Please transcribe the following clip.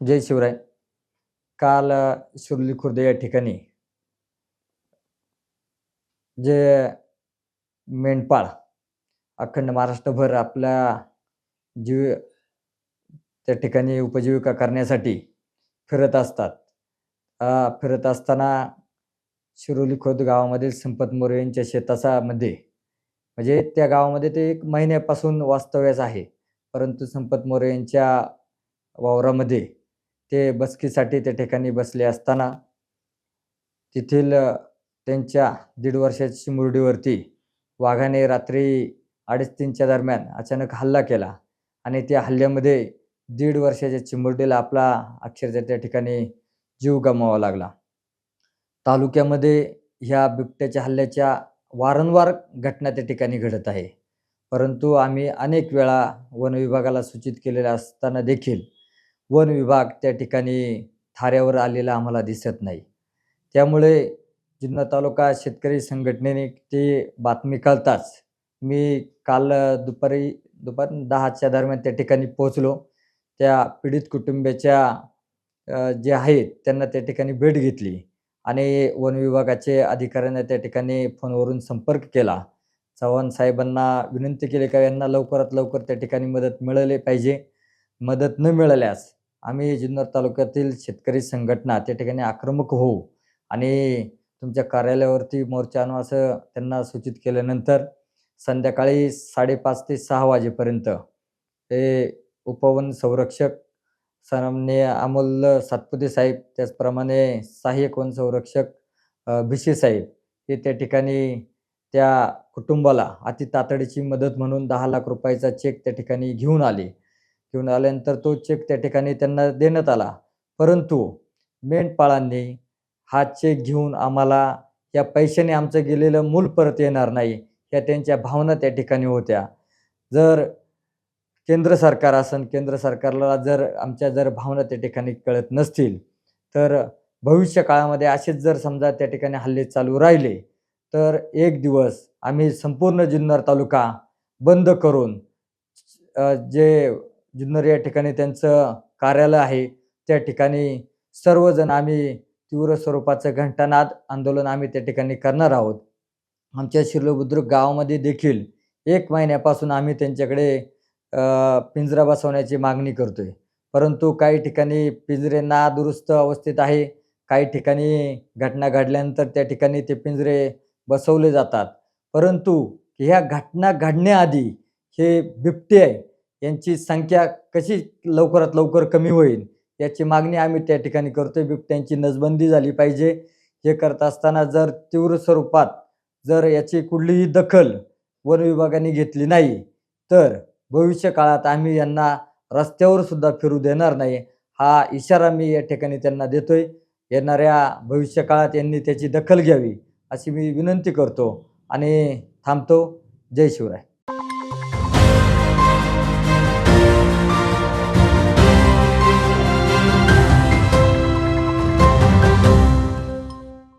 जय शिवराय. काल शिरोली शिर्ली खुर्द या ठिकाणी जे मेंढपाळ अखंड महाराष्ट्रभर आपल्या जीव त्या ठिकाणी उपजीविका करण्यासाठी फिरत असतात. फिरत असताना शिरोली खुर्द गावामधील संपत मोरे यांच्या शेताचामध्ये म्हणजे त्या गावामध्ये ते एक महिन्यापासून वास्तव्यास आहे. परंतु संपत मोरे यांच्या वावरामध्ये ते बसकीसाठी त्या ठिकाणी बसले असताना तेथील त्यांच्या दीड वर्षाच्या चिमुरडीवरती वाघाने रात्री अडीच तीनच्या दरम्यान अचानक हल्ला केला आणि त्या हल्ल्यामध्ये दीड वर्षाच्या चिमुरडीला आपला अक्षरशः त्या ठिकाणी जीव गमवावा लागला. तालुक्यामध्ये ह्या बिबट्याच्या हल्ल्याच्या वारंवार घटना त्या ठिकाणी घडत आहे. परंतु आम्ही अनेक वेळा वन विभागाला सूचित केलेल्या असताना देखील वन विभाग त्या ठिकाणी थाऱ्यावर आलेला आम्हाला दिसत नाही. त्यामुळे जुन्नर तालुका शेतकरी संघटनेने ती बातमी कळताच मी काल दुपारी दुपार दहाच्या दरम्यान त्या ठिकाणी पोहोचलो. त्या पीडित कुटुंबियाच्या जे आहेत त्यांना त्या ठिकाणी भेट घेतली आणि वन विभागाचे अधिकाऱ्यांना त्या ठिकाणी फोनवरून संपर्क केला. चव्हाण साहेबांना विनंती केली का यांना लवकरात लवकर त्या ठिकाणी मदत मिळाली पाहिजे. मदत न मिळाल्यास आम्ही जुन्नर तालुक्यातील शेतकरी संघटना त्या ठिकाणी आक्रमक होऊ आणि तुमच्या कार्यालयावरती मोर्चा आणू असं त्यांना सूचित केल्यानंतर संध्याकाळी साडेपाच ते सहा वाजेपर्यंत ते उपवन संरक्षक सन्माननीय अमोल सातपुते साहेब त्याचप्रमाणे सहाय्यक वन संरक्षक अ, भिसे साहेब हे त्या ठिकाणी त्या कुटुंबाला अति तातडीची मदत म्हणून दहा लाख रुपयाचा चेक त्या ठिकाणी घेऊन आले. घेऊन आल्यानंतर तो चेक त्या ठिकाणी त्यांना देण्यात आला. परंतु मेंढपाळांनी हा चेक घेऊन आम्हाला या पैशाने आमचं गेलेलं मूल परत येणार नाही या त्यांच्या भावना त्या ठिकाणी होत्या. जर केंद्र सरकार असन केंद्र सरकारला जर आमच्या जर भावना त्या ठिकाणी कळत नसतील तर भविष्य काळामध्ये असेच जर समजा त्या ठिकाणी हल्ले चालू राहिले तर एक दिवस आम्ही संपूर्ण जुन्नर तालुका बंद करून जे जुन्नर या ठिकाणी त्यांचं कार्यालय आहे. त्या ठिकाणी सर्वजण आम्ही तीव्र स्वरूपाचं घंटानाद आंदोलन आम्ही त्या ठिकाणी करणार आहोत. आमच्या शिरलोबुद्रुक गावामध्ये देखील एक महिन्यापासून आम्ही त्यांच्याकडे पिंजरा बसवण्याची मागणी करतोय. परंतु काही ठिकाणी पिंजरे नादुरुस्त अवस्थेत आहे. काही ठिकाणी घटना घडल्यानंतर त्या ठिकाणी ते पिंजरे बसवले जातात. परंतु ह्या घटना घडण्याआधी हे बिबटे आहे. यांची संख्या कशी लवकरात लवकर कमी होईल याची मागणी आम्ही त्या ठिकाणी करतोय. बिबट्यांची नसबंदी झाली पाहिजे. हे करत असताना जर तीव्र स्वरूपात जर याची कुठलीही दखल वन विभागाने घेतली नाही तर भविष्य काळात आम्ही यांना रस्त्यावर सुद्धा फिरू देणार नाही हा इशारा मी या ठिकाणी त्यांना देतोय. येणाऱ्या भविष्य काळात यांनी त्याची दखल घ्यावी अशी मी विनंती करतो आणि थांबतो. जय शिवराय.